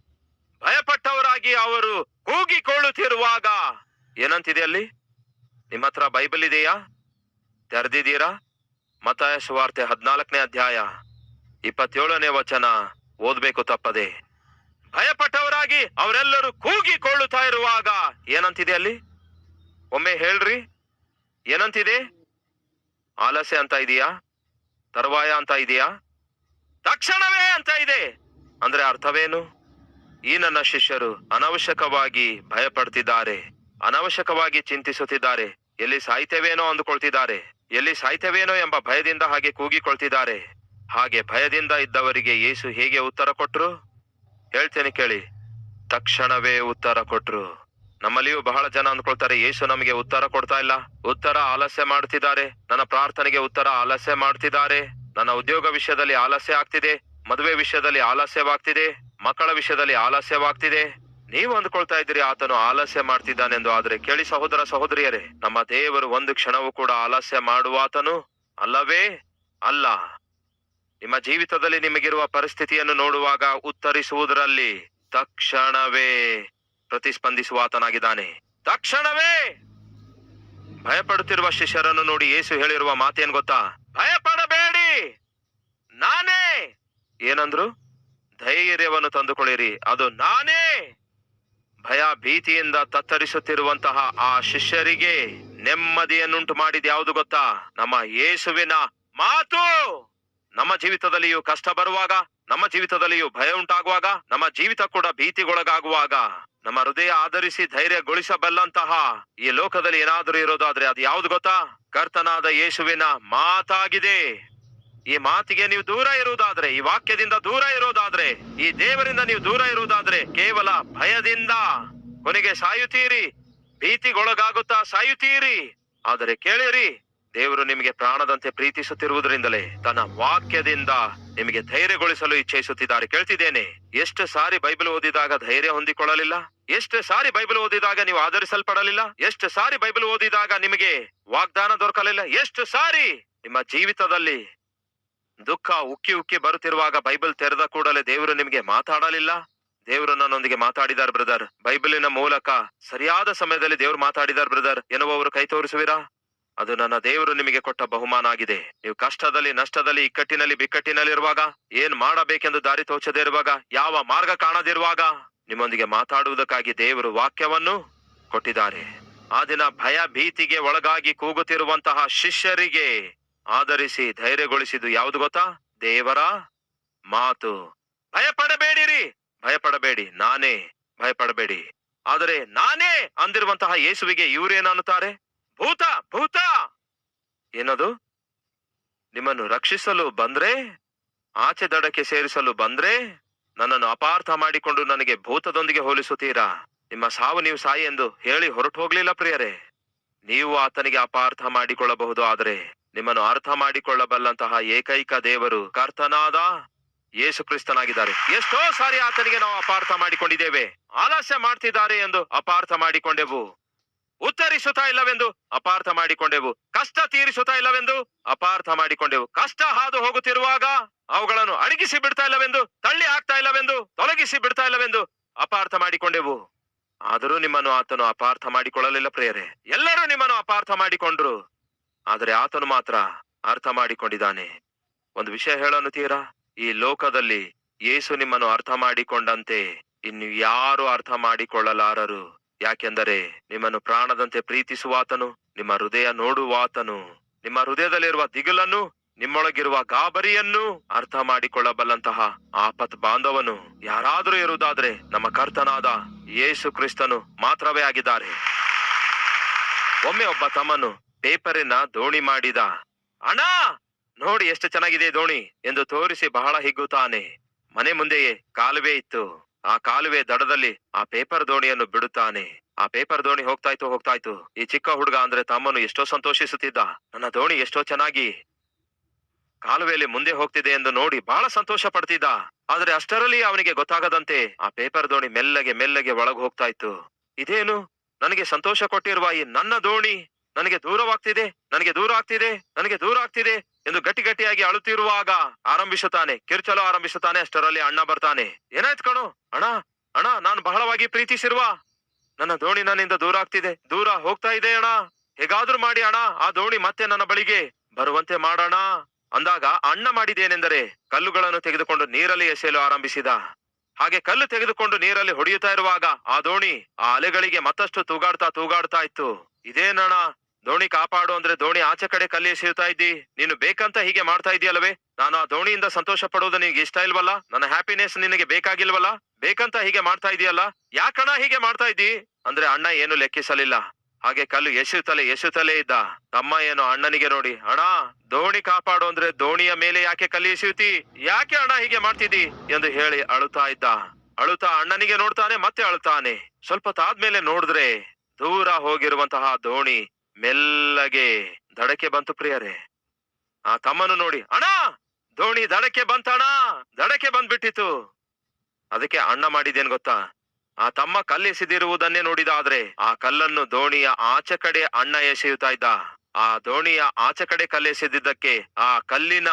ಭಯಪಟ್ಟವರಾಗಿ ಅವರು ಕೂಗಿಕೊಳ್ಳುತ್ತಿರುವಾಗ ಏನಂತಿದೆ ಅಲ್ಲಿ? ನಿಮ್ಮ ಹತ್ರ ಬೈಬಲ್ ಇದೆಯಾ? ತೆರೆದಿದ್ದೀರಾ? ಮತಾಯ ಸುವಾರ್ತೆ ಹದಿನಾಲ್ಕನೇ ಅಧ್ಯಾಯ. ಇಪ್ಪತ್ತೇಳನೇ ವಚನ ಓದ್ಬೇಕು ತಪ್ಪದೆ. ಭಯಪಟ್ಟವರಾಗಿ ಅವರೆಲ್ಲರೂ ಕೂಗಿಕೊಳ್ಳುತ್ತಾ ಇರುವಾಗ ಏನಂತಿದೆ ಅಲ್ಲಿ? ಒಮ್ಮೆ ಹೇಳ್ರಿ. ಏನಂತಿದೆ? ಆಲಸ್ಯ ಅಂತ ಇದೆಯಾ? ತರುವಾಯ ಅಂತ ಇದೆಯಾ? ತಕ್ಷಣವೇ ಅಂತ ಇದೆ. ಅಂದ್ರೆ ಅರ್ಥವೇನು? ಈ ನನ್ನ ಶಿಷ್ಯರು ಅನವಶ್ಯಕವಾಗಿ ಭಯಪಡ್ತಿದ್ದಾರೆ. ಅನವಶ್ಯಕವಾಗಿ ಚಿಂತಿಸುತ್ತಿದ್ದಾರೆ. ಎಲ್ಲಿ ಸಾಯ್ತೇವೇನೋ ಅಂದುಕೊಳ್ತಿದ್ದಾರೆ. ಎಲ್ಲಿ ಸಾಯ್ತೇವೇನೋ ಎಂಬ ಭಯದಿಂದ ಹಾಗೆ ಕೂಗಿಕೊಳ್ತಿದ್ದಾರೆ. ಹಾಗೆ ಭಯದಿಂದ ಇದ್ದವರಿಗೆ ಯೇಸು ಹೇಗೆ ಉತ್ತರ ಕೊಟ್ರು? ಹೇಳ್ತೇನೆ ಕೇಳಿ. ತಕ್ಷಣವೇ ಉತ್ತರ ಕೊಟ್ರು. ನಮ್ಮಲ್ಲಿಯೂ ಬಹಳ ಜನ ಅಂದ್ಕೊಳ್ತಾರೆ, ಯೇಸು ನಮಗೆ ಉತ್ತರ ಕೊಡ್ತಾ ಇಲ್ಲ. ಉತ್ತರ ಆಲಸ್ಯ ಮಾಡ್ತಿದ್ದಾರೆ. ನನ್ನ ಪ್ರಾರ್ಥನೆಗೆ ಉತ್ತರ ಆಲಸ್ಯ ಮಾಡ್ತಿದ್ದಾರೆ. ನನ್ನ ಉದ್ಯೋಗ ವಿಷಯದಲ್ಲಿ ಆಲಸ್ಯ ಆಗ್ತಿದೆ. ಮದುವೆ ವಿಷಯದಲ್ಲಿ ಆಲಸ್ಯವಾಗ್ತಿದೆ. ಮಕ್ಕಳ ವಿಷಯದಲ್ಲಿ ಆಲಸ್ಯವಾಗ್ತಿದೆ. ನೀವು ಅಂದ್ಕೊಳ್ತಾ ಇದ್ದೀರಿ, ಆತನು ಆಲಸ್ಯ ಮಾಡ್ತಿದ್ದಾನೆಂದು. ಆದ್ರೆ ಕೇಳಿ ಸಹೋದರ ಸಹೋದರಿಯರೇ, ನಮ್ಮ ದೇವರು ಒಂದು ಕ್ಷಣವೂ ಕೂಡ ಆಲಸ್ಯ ಮಾಡುವಾತನು ಅಲ್ಲವೇ? ಅಲ್ಲ. ನಿಮ್ಮ ಜೀವಿತದಲ್ಲಿ ನಿಮಗಿರುವ ಪರಿಸ್ಥಿತಿಯನ್ನು ನೋಡುವಾಗ ಉತ್ತರಿಸುವುದರಲ್ಲಿ ತಕ್ಷಣವೇ ಪ್ರತಿಸ್ಪಂದಿಸುವಾತನಾಗಿದ್ದಾನೆ. ತಕ್ಷಣವೇ! ಭಯಪಡುತ್ತಿರುವ ಶಿಷ್ಯರನ್ನು ನೋಡಿ ಏಸು ಹೇಳಿರುವ ಮಾತೇನ್ ಗೊತ್ತಾ? ಭಯಪಡಬೇಡಿ! ನಾನೇ! ಏನಂದ್ರು? ಧೈರ್ಯವನ್ನು ತಂದುಕೊಳ್ಳಿರಿ, ಅದು ನಾನೇ! ಭಯ ಭೀತಿಯಿಂದ ತತ್ತರಿಸುತ್ತಿರುವಂತಹ ಆ ಶಿಷ್ಯರಿಗೆ ನೆಮ್ಮದಿಯನ್ನುಂಟು ಮಾಡಿದ ಯಾವುದು ಗೊತ್ತಾ? ನಮ್ಮ ಯೇಸುವಿನ ಮಾತು! ನಮ್ಮ ಜೀವಿತದಲ್ಲಿಯೂ ಕಷ್ಟ ಬರುವಾಗ, ನಮ್ಮ ಜೀವಿತದಲ್ಲಿಯೂ ಭಯ ಉಂಟಾಗುವಾಗ, ನಮ್ಮ ಜೀವಿತ ಕೂಡ ಭೀತಿಗೊಳಗಾಗುವಾಗ, ನಮ್ಮ ಹೃದಯ ಆಧರಿಸಿ ಧೈರ್ಯಗೊಳಿಸಬಲ್ಲಂತಹ ಈ ಲೋಕದಲ್ಲಿ ಏನಾದರೂ ಇರೋದಾದ್ರೆ ಅದು ಯಾವ್ದು ಗೊತ್ತಾ? ಕರ್ತನಾದ ಯೇಸುವಿನ ಮಾತಾಗಿದೆ. ಈ ಮಾತಿಗೆ ನೀವು ದೂರ ಇರುವುದಾದ್ರೆ, ಈ ವಾಕ್ಯದಿಂದ ದೂರ ಇರೋದಾದ್ರೆ ಈ ದೇವರಿಂದ ನೀವು ದೂರ ಇರುವುದಾದ್ರೆ ಕೇವಲ ಭಯದಿಂದ ಕೊನೆಗೆ ಸಾಯುತ್ತೀರಿ, ಭೀತಿಗೊಳಗಾಗುತ್ತಾ ಸಾಯುತ್ತೀರಿ. ಆದರೆ ಕೇಳಿರಿ ದೇವರು ನಿಮಗೆ ಪ್ರಾಣದಂತೆ ಪ್ರೀತಿಸುತ್ತಿರುವುದರಿಂದಲೇ ತನ್ನ ವಾಕ್ಯದಿಂದ ನಿಮಗೆ ಧೈರ್ಯಗೊಳಿಸಲು ಇಚ್ಛಿಸುತ್ತಿದ್ದಾರೆ. ಕೇಳ್ತಿದ್ದೇನೆ, ಎಷ್ಟು ಸಾರಿ ಬೈಬಲ್ ಓದಿದಾಗ ಧೈರ್ಯ ಹೊಂದಿಕೊಳ್ಳಲಿಲ್ಲ? ಎಷ್ಟು ಸಾರಿ ಬೈಬಲ್ ಓದಿದಾಗ ನೀವು ಆಧರಿಸಲ್ಪಡಲಿಲ್ಲ? ಎಷ್ಟು ಸಾರಿ ಬೈಬಲ್ ಓದಿದಾಗ ನಿಮಗೆ ವಾಗ್ದಾನ ದೊರಕಲಿಲ್ಲ? ಎಷ್ಟು ಸಾರಿ ನಿಮ್ಮ ಜೀವಿತದಲ್ಲಿ ದುಃಖ ಉಕ್ಕಿ ಉಕ್ಕಿ ಬರುತ್ತಿರುವಾಗ ಬೈಬಲ್ ತೆರೆದ ಕೂಡಲೇ ದೇವರು ನಿಮಗೆ ಮಾತಾಡಲಿಲ್ಲ? ದೇವರು ನನ್ನೊಂದಿಗೆ ಮಾತಾಡಿದಾರ್ ಬ್ರದರ್. ಬೈಬಲಿನ ಮೂಲಕ ಸರಿಯಾದ ಸಮಯದಲ್ಲಿ ದೇವರು ಮಾತಾಡಿದಾರ್ ಬ್ರದರ್. ಎನ್ನುವವರು ಕೈ ತೋರಿಸುವಿರಾ? ಅದು ನನ್ನ ದೇವರು ನಿಮಗೆ ಕೊಟ್ಟ ಬಹುಮಾನ ಆಗಿದೆ ನೀವು ಕಷ್ಟದಲ್ಲಿ, ನಷ್ಟದಲ್ಲಿ, ಇಕ್ಕಟ್ಟಿನಲ್ಲಿ, ಬಿಕ್ಕಟ್ಟಿನಲ್ಲಿರುವಾಗ ಏನ್ ಮಾಡಬೇಕೆಂದು ದಾರಿ ತೋಚದೇ ಇರುವಾಗ ಯಾವ ಮಾರ್ಗ ಕಾಣದಿರುವಾಗ ನಿಮ್ಮೊಂದಿಗೆ ಮಾತಾಡುವುದಕ್ಕಾಗಿ ದೇವರು ವಾಕ್ಯವನ್ನು ಕೊಟ್ಟಿದ್ದಾರೆ. ಆ ದಿನ ಭಯ ಭೀತಿಗೆ ಒಳಗಾಗಿ ಕೂಗುತ್ತಿರುವಂತಹ ಶಿಷ್ಯರಿಗೆ ಆಧರಿಸಿ ಧೈರ್ಯಗೊಳಿಸಿದ್ದು ಯಾವುದು ಗೊತ್ತಾ? ದೇವರ ಮಾತು. ಭಯಪಡಬೇಡಿರಿ, ಭಯಪಡಬೇಡಿ, ನಾನೇ ಭಯಪಡಬೇಡಿ. ಆದರೆ ನಾನೇ ಅಂದಿರುವಂತಹ ಯೇಸುವಿಗೆ ಇವರೇನನ್ನುತ್ತಾರೆ ಭೂತ ಭೂತ! ಏನದು? ನಿಮ್ಮನ್ನು ರಕ್ಷಿಸಲು ಬಂದ್ರೆ, ಆಚೆ ದಡಕ್ಕೆ ಸೇರಿಸಲು ಬಂದ್ರೆ, ನನ್ನನ್ನು ಅಪಾರ್ಥ ಮಾಡಿಕೊಂಡು ನನಗೆ ಭೂತದೊಂದಿಗೆ ಹೋಲಿಸುತ್ತೀರಾ? ನಿಮ್ಮ ಸಾವು ನೀವು ಸಾಯಿ ಎಂದು ಹೇಳಿ ಹೊರಟು ಹೋಗ್ಲಿಲ್ಲ ಪ್ರಿಯರೇ. ನೀವು ಆತನಿಗೆ ಅಪಾರ್ಥ ಮಾಡಿಕೊಳ್ಳಬಹುದು ಆದರೆ, ನಿಮ್ಮನ್ನು ಅರ್ಥ ಮಾಡಿಕೊಳ್ಳಬಲ್ಲಂತಹ ಏಕೈಕ ದೇವರು ಕರ್ತನಾದ ಯೇಸು ಕ್ರಿಸ್ತನಾಗಿದ್ದಾರೆ ಎಷ್ಟೋ ಸಾರಿ ಆತನಿಗೆ ನಾವು ಅಪಾರ್ಥ ಮಾಡಿಕೊಂಡಿದ್ದೇವೆ. ಆಲಸ್ಯ ಮಾಡ್ತಿದ್ದಾರೆ ಎಂದು ಅಪಾರ್ಥ ಮಾಡಿಕೊಂಡೆವು. ಉತ್ತರಿಸುತ್ತಾ ಇಲ್ಲವೆಂದು ಅಪಾರ್ಥ ಮಾಡಿಕೊಂಡೆವು. ಕಷ್ಟ ತೀರಿಸುತ್ತಾ ಇಲ್ಲವೆಂದು ಅಪಾರ್ಥ ಮಾಡಿಕೊಂಡೆವು. ಕಷ್ಟ ಹಾದು ಹೋಗುತ್ತಿರುವಾಗ ಅವುಗಳನ್ನು ಅಡಗಿಸಿ ಬಿಡ್ತಾ ಇಲ್ಲವೆಂದು, ತಳ್ಳಿ ಹಾಕ್ತಾ ಇಲ್ಲವೆಂದು, ತೊಲಗಿಸಿ ಬಿಡ್ತಾ ಇಲ್ಲವೆಂದು ಅಪಾರ್ಥ ಮಾಡಿಕೊಂಡೆವು. ಆದರೂ ನಿಮ್ಮನ್ನು ಆತನು ಅಪಾರ್ಥ ಮಾಡಿಕೊಳ್ಳಲಿಲ್ಲ ಪ್ರೇರೆ ಎಲ್ಲರೂ ನಿಮ್ಮನ್ನು ಅಪಾರ್ಥ ಮಾಡಿಕೊಂಡ್ರು. ಆದರೆ ಆತನು ಮಾತ್ರ ಅರ್ಥ ಮಾಡಿಕೊಂಡಿದ್ದಾನೆ. ಒಂದು ವಿಷಯ ಹೇಳನ್ನುತ್ತೀರಾ ಈ ಲೋಕದಲ್ಲಿ ಯೇಸು ನಿಮ್ಮನ್ನು ಅರ್ಥ ಮಾಡಿಕೊಂಡಂತೆ ಇನ್ನು ಯಾರು ಅರ್ಥ ಮಾಡಿಕೊಳ್ಳಲಾರರು ಯಾಕೆಂದರೆ ನಿಮ್ಮನ್ನು ಪ್ರಾಣದಂತೆ ಪ್ರೀತಿಸುವಾತನು, ನಿಮ್ಮ ಹೃದಯ ನೋಡುವಾತನು. ನಿಮ್ಮ ಹೃದಯದಲ್ಲಿರುವ ದಿಗುಲನ್ನು, ನಿಮ್ಮೊಳಗಿರುವ ಗಾಬರಿಯನ್ನು ಅರ್ಥ ಮಾಡಿಕೊಳ್ಳಬಲ್ಲಂತಹ ಆಪತ್ ಬಾಂಧವನು ಯಾರಾದರೂ ಇರುವುದಾದ್ರೆ ನಮ್ಮ ಕರ್ತನಾದ ಯೇಸು ಕ್ರಿಸ್ತನು ಮಾತ್ರವೇ ಆಗಿದ್ದಾರೆ. ಒಮ್ಮೆ ಒಬ್ಬ ತಮ್ಮನು ಪೇಪರಿನ ದೋಣಿ ಮಾಡಿದ, ಅಣ್ಣ, ನೋಡಿ ಎಷ್ಟು ಚೆನ್ನಾಗಿದೆ ದೋಣಿ ಎಂದು ತೋರಿಸಿ ಬಹಳ ಹಿಗ್ಗುತ್ತಾನೆ. ಮನೆ ಮುಂದೆಯೇ ಕಾಲುವೆ ಇತ್ತು. ಆ ಕಾಲುವೆ ದಡದಲ್ಲಿ ಆ ಪೇಪರ್ ದೋಣಿಯನ್ನು ಬಿಡುತ್ತಾನೆ. ಆ ಪೇಪರ್ ದೋಣಿ ಹೋಗ್ತಾಯ್ತು ಹೋಗ್ತಾಯ್ತು. ಈ ಚಿಕ್ಕ ಹುಡುಗ ಅಂದ್ರೆ ತಮ್ಮನು ಎಷ್ಟೋ ಸಂತೋಷಿಸುತ್ತಿದ್ದ. ನನ್ನ ದೋಣಿ ಎಷ್ಟೋ ಚೆನ್ನಾಗಿ ಕಾಲುವೆಯಲ್ಲಿ ಮುಂದೆ ಹೋಗ್ತಿದೆ ಎಂದು ನೋಡಿ ಬಹಳ ಸಂತೋಷ ಪಡ್ತಿದ್ದ. ಆದ್ರೆ ಅಷ್ಟರಲ್ಲಿ ಅವನಿಗೆ ಗೊತ್ತಾಗದಂತೆ ಆ ಪೇಪರ್ ದೋಣಿ ಮೆಲ್ಲಗೆ ಮೆಲ್ಲಗೆ ಒಳಗೆ ಹೋಗ್ತಾ ಇತ್ತು ಇದೇನು? ನನಗೆ ಸಂತೋಷ ಕೊಟ್ಟಿರುವ ಈ ನನ್ನ ದೋಣಿ ನನಗೆ ದೂರವಾಗ್ತಿದೆ, ನನಗೆ ದೂರ ಆಗ್ತಿದೆ, ನನಗೆ ದೂರ ಆಗ್ತಿದೆ. ಎಂದು ಗಟ್ಟಿ ಗಟ್ಟಿಯಾಗಿ ಅಳುತ್ತಿರುವಾಗ ಆರಂಭಿಸುತ್ತಾನೆ. ಕಿರುಚಲು ಆರಂಭಿಸುತ್ತಾನೆ. ಅಷ್ಟರಲ್ಲಿ ಅಣ್ಣ ಬರ್ತಾನೆ. ಏನಾಯ್ತು ಕಣು? ಅಣ್ಣ ಅಣ್ಣ, ನಾನು ಬಹಳವಾಗಿ ಪ್ರೀತಿಸಿರುವ ನನ್ನ ದೋಣಿ ನನ್ನಿಂದ ದೂರ ಆಗ್ತಿದೆ. ದೂರ ಹೋಗ್ತಾ ಇದೆ ಅಣ್ಣ. ಹೇಗಾದ್ರೂ ಮಾಡಿ ಅಣ್ಣ, ಆ ದೋಣಿ ಮತ್ತೆ ನನ್ನ ಬಳಿಗೆ ಬರುವಂತೆ ಮಾಡೋಣ. ಅಂದಾಗ ಅಣ್ಣ ಮಾಡಿದೇನೆಂದರೆ ಕಲ್ಲುಗಳನ್ನು ತೆಗೆದುಕೊಂಡು ನೀರಲ್ಲಿ ಎಸೆಯಲು ಆರಂಭಿಸಿದ. ಹಾಗೆ ಕಲ್ಲು ತೆಗೆದುಕೊಂಡು ನೀರಲ್ಲಿ ಹೊಡೆಯುತ್ತಾ ಇರುವಾಗ ಆ ದೋಣಿ ಆ ಅಲೆಗಳಿಗೆ ಮತ್ತಷ್ಟು ತೂಗಾಡ್ತಾ ತೂಗಾಡ್ತಾ ಇತ್ತು. ಇದೇನಣ್ಣ? ದೋಣಿ ಕಾಪಾಡು ಅಂದ್ರೆ ದೋಣಿ ಆಚೆ ಕಡೆ ಕಲ್ಲಿ ಎಸೆಯುತ್ತಾ ಇದ್ದಿ. ನೀನು ಬೇಕಂತ ಹೀಗೆ ಮಾಡ್ತಾ ಇದೆಯಲ್ಲವೇ ನಾನು ಆ ದೋಣಿಯಿಂದ ಸಂತೋಷ ಪಡುವುದು ನಿನಗೆ ಇಷ್ಟ ಇಲ್ವಲ್ಲ? ನನ್ನ ಹ್ಯಾಪಿನೆಸ್ ನಿನಗೆ ಬೇಕಾಗಿಲ್ವಲ್ಲ? ಬೇಕಂತ ಹೀಗೆ ಮಾಡ್ತಾ ಇದೆಯಲ್ಲ? ಯಾಕಣ ಹೀಗೆ ಮಾಡ್ತಾ ಇದ್ದಿ? ಅಂದ್ರೆ ಅಣ್ಣ ಏನು ಲೆಕ್ಕಿಸಲಿಲ್ಲ. ಹಾಗೆ ಕಲ್ಲು ಎಸೆಯುತ್ತಲೇ ಎಸೆಯುತ್ತಲೇ ಇದ್ದ. ತಮ್ಮ ಏನು ಅಣ್ಣನಿಗೆ ನೋಡಿ, ಅಣ್ಣ, ದೋಣಿ ಕಾಪಾಡು ಅಂದ್ರೆ ದೋಣಿಯ ಮೇಲೆ ಯಾಕೆ ಕಲ್ಲಿ ಎಸೆಯುತ್ತಿ ಯಾಕೆ ಅಣ್ಣ ಹೀಗೆ ಮಾಡ್ತಿದ್ದಿ? ಎಂದು ಹೇಳಿ ಅಳುತ್ತಾ ಇದ್ದ. ಅಳುತ್ತಾ ಅಣ್ಣನಿಗೆ ನೋಡ್ತಾನೆ, ಮತ್ತೆ ಅಳುತ್ತಾನೆ. ಸ್ವಲ್ಪ ತಾದ್ಮೇಲೆ ನೋಡಿದ್ರೆ ದೂರ ಹೋಗಿರುವಂತಹ ದೋಣಿ ಮೆಲ್ಲಗೆ ದಡಕ್ಕೆ ಬಂತು ಪ್ರಿಯರೇ. ಆ ತಮ್ಮನು ನೋಡಿ, ಅಣ್ಣ, ದೋಣಿ ದಡಕ್ಕೆ ಬಂತಣ್ಣ, ದಡಕ್ಕೆ ಬಂದ್ಬಿಟ್ಟಿತು. ಅದಕ್ಕೆ ಅಣ್ಣ ಮಾಡಿದೇನ್ ಗೊತ್ತಾ? ಆ ತಮ್ಮ ಕಲ್ಲೆಸೆದಿರುವುದನ್ನೇ ನೋಡಿದ ನೋಡಿದಾದ್ರೆ ಆ ಕಲ್ಲನ್ನು ದೋಣಿಯ ಆಚೆ ಕಡೆ ಅಣ್ಣ ಎಸೆಯುತ್ತಾ ಇದ್ದ. ಆ ದೋಣಿಯ ಆಚೆ ಕಡೆ ಕಲ್ಲೆಸೆದಿದ್ದಕ್ಕೆ ಆ ಕಲ್ಲಿನ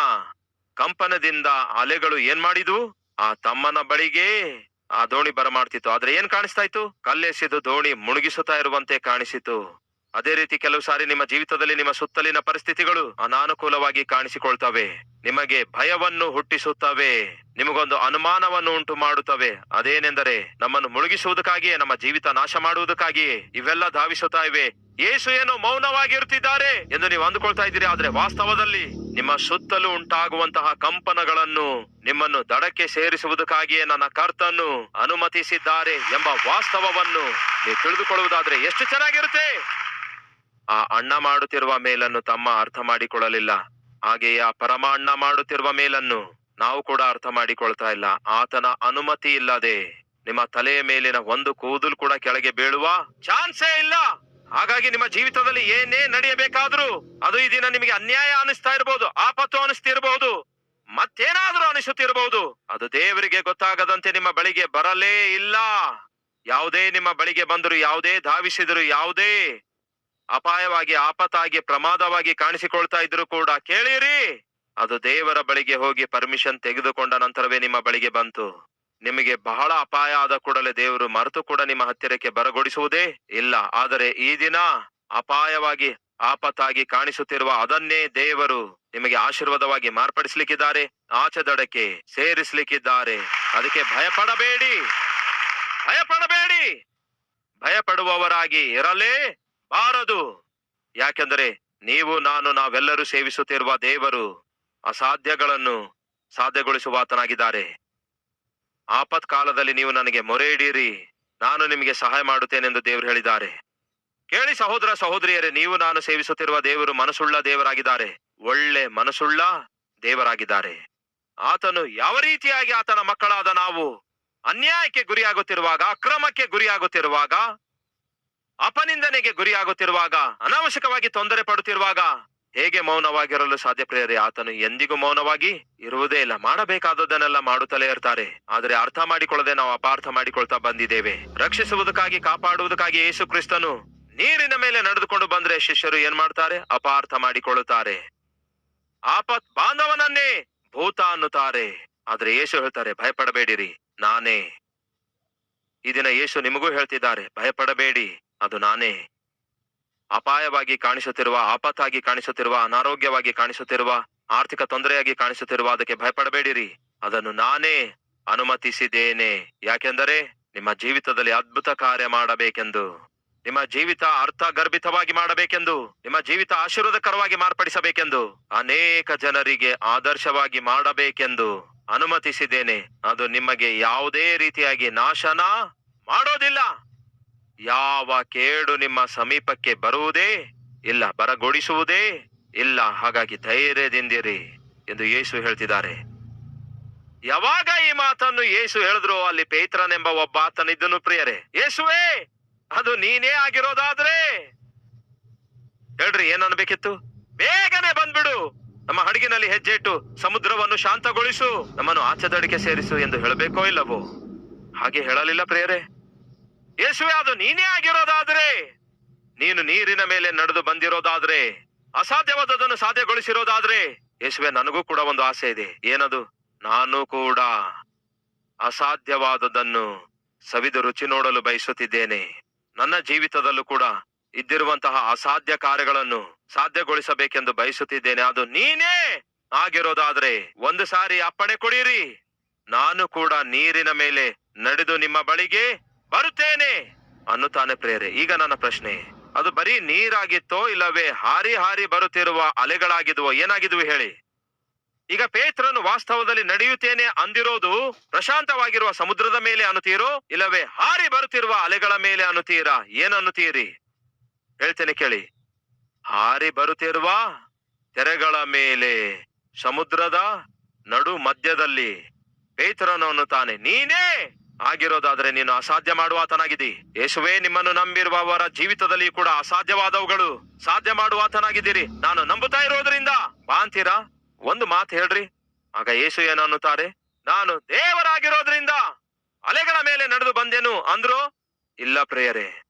ಕಂಪನದಿಂದ ಅಲೆಗಳು ಏನ್ ಮಾಡಿದ್ವು? ಆ ತಮ್ಮನ ಬಳಿಗೆ ಆ ದೋಣಿ ಬರಮಾಡ್ತಿತ್ತು. ಆದ್ರೆ ಏನ್ ಕಾಣಿಸ್ತಾ ಇತ್ತು? ಕಲ್ಲೆಸೆದು ದೋಣಿ ಮುಳುಗಿಸುತ್ತಾ ಇರುವಂತೆ ಕಾಣಿಸಿತು ಅದೇ ರೀತಿ ಕೆಲವು ಸಾರಿ ನಿಮ್ಮ ಜೀವಿತದಲ್ಲಿ ನಿಮ್ಮ ಸುತ್ತಲಿನ ಪರಿಸ್ಥಿತಿಗಳು ಅನಾನುಕೂಲವಾಗಿ ಕಾಣಿಸಿಕೊಳ್ತವೆ. ನಿಮಗೆ ಭಯವನ್ನು ಹುಟ್ಟಿಸುತ್ತವೆ. ನಿಮಗೊಂದು ಅನುಮಾನವನ್ನು ಉಂಟು ಮಾಡುತ್ತವೆ. ಅದೇನೆಂದರೆ ನಮ್ಮನ್ನು ಮುಳುಗಿಸುವುದಕ್ಕಾಗಿಯೇ, ನಮ್ಮ ಜೀವಿತ ನಾಶ ಮಾಡುವುದಕ್ಕಾಗಿಯೇ ಇವೆಲ್ಲ ಧಾವಿಸುತ್ತಾ ಇವೆ. ಯೇಸು ಏನು ಮೌನವಾಗಿರುತ್ತಿದ್ದಾರೆ ಎಂದು ನೀವು ಅಂದುಕೊಳ್ತಾ ಇದ್ದೀರಿ. ಆದ್ರೆ ವಾಸ್ತವದಲ್ಲಿ ನಿಮ್ಮ ಸುತ್ತಲೂ ಉಂಟಾಗುವಂತಹ ಕಂಪನಗಳನ್ನು ನಿಮ್ಮನ್ನು ದಡಕ್ಕೆ ಸೇರಿಸುವುದಕ್ಕಾಗಿಯೇ ನನ್ನ ಕರ್ತನ್ನು ಅನುಮತಿಸಿದ್ದಾರೆ ಎಂಬ ವಾಸ್ತವವನ್ನು ನೀವು ತಿಳಿದುಕೊಳ್ಳುವುದಾದ್ರೆ ಎಷ್ಟು ಚೆನ್ನಾಗಿರುತ್ತೆ ಆ ಅಣ್ಣ ಮಾಡುತ್ತಿರುವ ಮೇಲನ್ನು ತಮ್ಮ ಅರ್ಥ ಮಾಡಿಕೊಳ್ಳಲಿಲ್ಲ. ಹಾಗೆಯೇ ಆ ಪರಮ ಅಣ್ಣ ಮಾಡುತ್ತಿರುವ ಮೇಲನ್ನು ನಾವು ಕೂಡ ಅರ್ಥ ಮಾಡಿಕೊಳ್ತಾ ಇಲ್ಲ. ಆತನ ಅನುಮತಿ ಇಲ್ಲದೆ ನಿಮ್ಮ ತಲೆಯ ಮೇಲಿನ ಒಂದು ಕೂದಲು ಕೂಡ ಕೆಳಗೆ ಬೀಳುವ ಚಾನ್ಸೇ ಇಲ್ಲ. ಹಾಗಾಗಿ ನಿಮ್ಮ ಜೀವಿತದಲ್ಲಿ ಏನೇ ನಡೆಯಬೇಕಾದ್ರೂ ಅದು ಈ ದಿನ ನಿಮಗೆ ಅನ್ಯಾಯ ಅನಿಸ್ತಾ ಇರಬಹುದು ಆಪತ್ತು ಅನಿಸ್ತಿರಬಹುದು ಮತ್ತೇನಾದ್ರೂ ಅನಿಸುತ್ತಿರಬಹುದು ಅದು ದೇವರಿಗೆ ಗೊತ್ತಾಗದಂತೆ ನಿಮ್ಮ ಬಳಿಗೆ ಬರಲೇ ಇಲ್ಲ. ಯಾವುದೇ ನಿಮ್ಮ ಬಳಿಗೆ ಬಂದರೂ, ಯಾವುದೇ ಧಾವಿಸಿದ್ರು, ಯಾವುದೇ ಅಪಾಯವಾಗಿ, ಆಪತ್ತಾಗಿ, ಪ್ರಮಾದವಾಗಿ ಕಾಣಿಸಿಕೊಳ್ತಾ ಇದ್ರು ಕೂಡ ಕೇಳಿರಿ. ಅದು ದೇವರ ಬಳಿಗೆ ಹೋಗಿ ಪರ್ಮಿಷನ್ ತೆಗೆದುಕೊಂಡ ನಂತರವೇ ನಿಮ್ಮ ಬಳಿಗೆ ಬಂತು. ನಿಮಗೆ ಬಹಳ ಅಪಾಯ ಆದ ಕೂಡಲೇ ದೇವರು ಮರೆತು ಕೂಡ ನಿಮ್ಮ ಹತ್ತಿರಕ್ಕೆ ಬರಗೊಡಿಸುವುದೇ ಇಲ್ಲ. ಆದರೆ ಈ ದಿನ ಅಪಾಯವಾಗಿ, ಆಪತ್ತಾಗಿ ಕಾಣಿಸುತ್ತಿರುವ ಅದನ್ನೇ ದೇವರು ನಿಮಗೆ ಆಶೀರ್ವಾದವಾಗಿ ಮಾರ್ಪಡಿಸ್ಲಿಕ್ಕಿದ್ದಾರೆ ಆಚೆ ದಡಕ್ಕೆ ಸೇರಿಸ್ಲಿಕ್ಕಿದ್ದಾರೆ. ಅದಕ್ಕೆ ಭಯಪಡಬೇಡಿ. ಭಯಪಡಬೇಡಿ. ಭಯಪಡುವವರಾಗಿ ಇರಲೇ ಬಾರದು. ಯಾಕೆಂದರೆ ನೀವು, ನಾನು, ನಾವೆಲ್ಲರೂ ಸೇವಿಸುತ್ತಿರುವ ದೇವರು ಅಸಾಧ್ಯಗಳನ್ನು ಸಾಧ್ಯಗೊಳಿಸುವ ಆತನಾಗಿದ್ದಾರೆ ಆಪತ್ ಕಾಲದಲ್ಲಿ ನೀವು ನನಗೆ ಮೊರೆ ಇಡೀರಿ ನಾನು ನಿಮಗೆ ಸಹಾಯ ಮಾಡುತ್ತೇನೆಂದು ದೇವರು ಹೇಳಿದ್ದಾರೆ. ಕೇಳಿ ಸಹೋದರ ಸಹೋದರಿಯರೇ, ನೀವು, ನಾನು ಸೇವಿಸುತ್ತಿರುವ ದೇವರು ಮನಸ್ಸುಳ್ಳ ದೇವರಾಗಿದ್ದಾರೆ. ಒಳ್ಳೆ ಮನಸ್ಸುಳ್ಳ ದೇವರಾಗಿದ್ದಾರೆ. ಆತನು ಯಾವ ರೀತಿಯಾಗಿ ಆತನ ಮಕ್ಕಳಾದ ನಾವು ಅನ್ಯಾಯಕ್ಕೆ ಗುರಿಯಾಗುತ್ತಿರುವಾಗ, ಅಕ್ರಮಕ್ಕೆ ಗುರಿಯಾಗುತ್ತಿರುವಾಗ ಅಪನಿಂದನೆಗೆ ಗುರಿಯಾಗುತ್ತಿರುವಾಗ, ಅನಾವಶ್ಯಕವಾಗಿ ತೊಂದರೆ ಪಡುತ್ತಿರುವಾಗ ಹೇಗೆ ಮೌನವಾಗಿರಲು ಸಾಧ್ಯ ಪ್ರಿಯರೇ? ಆತನು ಎಂದಿಗೂ ಮೌನವಾಗಿ ಇರುವುದೇ ಇಲ್ಲ. ಮಾಡಬೇಕಾದದನ್ನೆಲ್ಲ ಮಾಡುತ್ತಲೇ ಇರ್ತಾರೆ. ಆದರೆ ಅರ್ಥ ಮಾಡಿಕೊಳ್ಳದೆ ನಾವು ಅಪಾರ್ಥ ಮಾಡಿಕೊಳ್ತಾ ಬಂದಿದ್ದೇವೆ. ರಕ್ಷಿಸುವುದಕ್ಕಾಗಿ, ಕಾಪಾಡುವುದಕ್ಕಾಗಿ ಯೇಸು ಕ್ರಿಸ್ತನು ನೀರಿನ ಮೇಲೆ ನಡೆದುಕೊಂಡು ಬಂದ್ರೆ ಶಿಷ್ಯರು ಏನ್ ಮಾಡ್ತಾರೆ? ಅಪಾರ್ಥ ಮಾಡಿಕೊಳ್ಳುತ್ತಾರೆ. ಆಪತ್ ಬಾಂಧವನನ್ನೇ ಭೂತ ಅನ್ನುತ್ತಾರೆ. ಆದ್ರೆ ಯೇಸು ಹೇಳ್ತಾರೆ, ಭಯಪಡಬೇಡಿರಿ. ನಾನೇ. ಈ ಯೇಸು ನಿಮಗೂ ಹೇಳ್ತಿದ್ದಾರೆ, ಭಯಪಡಬೇಡಿ. ಅದು ನಾನೇ. ಅಪಾಯವಾಗಿ ಕಾಣಿಸುತ್ತಿರುವ, ಆಪತ್ತಾಗಿ ಕಾಣಿಸುತ್ತಿರುವ, ಅನಾರೋಗ್ಯವಾಗಿ ಕಾಣಿಸುತ್ತಿರುವ, ಆರ್ಥಿಕ ತೊಂದರೆಯಾಗಿ ಕಾಣಿಸುತ್ತಿರುವ ಅದಕ್ಕೆ ಭಯಪಡಬೇಡಿರಿ. ಅದನ್ನು ನಾನೇ ಅನುಮತಿಸಿದ್ದೇನೆ. ಯಾಕೆಂದರೆ ನಿಮ್ಮ ಜೀವಿತದಲ್ಲಿ ಅದ್ಭುತ ಕಾರ್ಯ ಮಾಡಬೇಕೆಂದು. ನಿಮ್ಮ ಜೀವಿತ ಅರ್ಥಗರ್ಭಿತವಾಗಿ ಮಾಡಬೇಕೆಂದು. ನಿಮ್ಮ ಜೀವಿತ ಆಶೀರ್ವಾದಕರವಾಗಿ ಮಾರ್ಪಡಿಸಬೇಕೆಂದು. ಅನೇಕ ಜನರಿಗೆ ಆದರ್ಶವಾಗಿ ಮಾಡಬೇಕೆಂದು ಅನುಮತಿಸಿದ್ದೇನೆ. ಅದು ನಿಮಗೆ ಯಾವುದೇ ರೀತಿಯಾಗಿ ನಾಶನ ಮಾಡೋದಿಲ್ಲ. ಯಾವ ಕೇಡು ನಿಮ್ಮ ಸಮೀಪಕ್ಕೆ ಬರುವುದೇ ಇಲ್ಲ, ಬರಗೊಡಿಸುವುದೇ ಇಲ್ಲ. ಹಾಗಾಗಿ ಧೈರ್ಯದಿಂದಿರಿ ಎಂದು ಯೇಸು ಹೇಳ್ತಿದ್ದಾರೆ. ಯಾವಾಗ ಈ ಮಾತನ್ನು ಯೇಸು ಹೇಳಿದ್ರು ಅಲ್ಲಿ ಪೇತ್ರನೆಂಬ ಒಬ್ಬ ಆತನಿದ್ದನು ಪ್ರಿಯರೇ. ಯೇಸುವೇ, ಅದು ನೀನೇ ಆಗಿರೋದಾದ್ರೆ ಹೇಳ್ರಿ ಏನ್ ಅನ್ಬೇಕಿತ್ತು ಬೇಗನೆ ಬಂದ್ಬಿಡು. ನಮ್ಮ ಹಡಗಿನಲ್ಲಿ ಹೆಜ್ಜೆ ಇಟ್ಟು ಸಮುದ್ರವನ್ನು ಶಾಂತಗೊಳಿಸು, ನಮ್ಮನ್ನು ಆಚೆ ದಡಿಕೆ ಸೇರಿಸು ಎಂದು ಹೇಳಬೇಕೋ ಇಲ್ಲವೋ? ಹಾಗೆ ಹೇಳಲಿಲ್ಲ ಪ್ರೇರೆ ಯೇಸುವೆ, ಅದು ನೀನೇ ಆಗಿರೋದಾದ್ರೆ, ನೀನು ನೀರಿನ ಮೇಲೆ ನಡೆದು ಬಂದಿರೋದಾದ್ರೆ ಅಸಾಧ್ಯವಾದದನ್ನು ಸಾಧ್ಯಗೊಳಿಸಿರೋದಾದ್ರೆ, ಯೇಸುವೆ, ನನಗೂ ಕೂಡ ಒಂದು ಆಸೆ ಇದೆ. ಏನದು? ನಾನು ಕೂಡ ಅಸಾಧ್ಯವಾದದನ್ನು ಸವಿದು ರುಚಿ ನೋಡಲು ಬಯಸುತ್ತಿದ್ದೇನೆ. ನನ್ನ ಜೀವಿತದಲ್ಲೂ ಕೂಡ ಇದ್ದಿರುವಂತಹ ಅಸಾಧ್ಯ ಕಾರ್ಯಗಳನ್ನು ಸಾಧ್ಯಗೊಳಿಸಬೇಕೆಂದು ಬಯಸುತ್ತಿದ್ದೇನೆ. ಅದು ನೀನೇ ಆಗಿರೋದಾದ್ರೆ, ಒಂದು ಸಾರಿ ಅಪ್ಪಣೆ ಕೊಡಿರಿ. ನಾನು ಕೂಡ ನೀರಿನ ಮೇಲೆ ನಡೆದು ನಿಮ್ಮ ಬಳಿಗೆ ಬರುತ್ತೇನೆ ಅನ್ನುತ್ತಾನೆ ಪ್ರೇರೆ. ಈಗ ನನ್ನ ಪ್ರಶ್ನೆ, ಅದು ಬರೀ ನೀರಾಗಿತ್ತೋ ಇಲ್ಲವೇ ಹಾರಿ ಹಾರಿ ಬರುತ್ತಿರುವ ಅಲೆಗಳಾಗಿದ್ವೋ, ಏನಾಗಿದ್ವು ಹೇಳಿ? ಈಗ ಪೇತ್ರನು ವಾಸ್ತವದಲ್ಲಿ ನಡೆಯುತ್ತೇನೆ ಅಂದಿರೋದು ಪ್ರಶಾಂತವಾಗಿರುವ ಸಮುದ್ರದ ಮೇಲೆ ಅನ್ನುತ್ತೀರೋ, ಇಲ್ಲವೇ ಹಾರಿ ಬರುತ್ತಿರುವ ಅಲೆಗಳ ಮೇಲೆ ಅನ್ನುತ್ತೀರಾ ಏನನ್ನುತ್ತೀರಿ ಹೇಳ್ತೇನೆ ಕೇಳಿ. ಹಾರಿ ಬರುತ್ತಿರುವ ತೆರೆಗಳ ಮೇಲೆ, ಸಮುದ್ರದ ನಡು ಮಧ್ಯದಲ್ಲಿ ಪೇತ್ರನು ಅನ್ನುತ್ತಾನೆ. ನೀನೇ ಆಗಿರೋದಾದ್ರೆ ನೀನು ಅಸಾಧ್ಯ ಮಾಡುವಾತನಾಗಿದ್ದಿ. ಯೇಸುವೇ, ನಿಮ್ಮನ್ನು ನಂಬಿರುವವರ ಜೀವಿತದಲ್ಲಿ ಕೂಡ ಅಸಾಧ್ಯವಾದವುಗಳು. ಸಾಧ್ಯ ಮಾಡುವಾತನಾಗಿದ್ದೀರಿ. ನಾನು ನಂಬುತ್ತಾ ಇರೋದ್ರಿಂದ. ಬಾ ಅಂತೀರಾ? ಒಂದು ಮಾತು ಹೇಳ್ರಿ. ಆಗ ಯೇಸು ಏನು ಅನ್ನುತ್ತಾರೆ? ನಾನು ದೇವರಾಗಿರೋದ್ರಿಂದ. ಅಲೆಗಳ ಮೇಲೆ ನಡೆದು ಬಂದೆನು ಅಂದ್ರು? ಇಲ್ಲ ಪ್ರೇಯರೇ.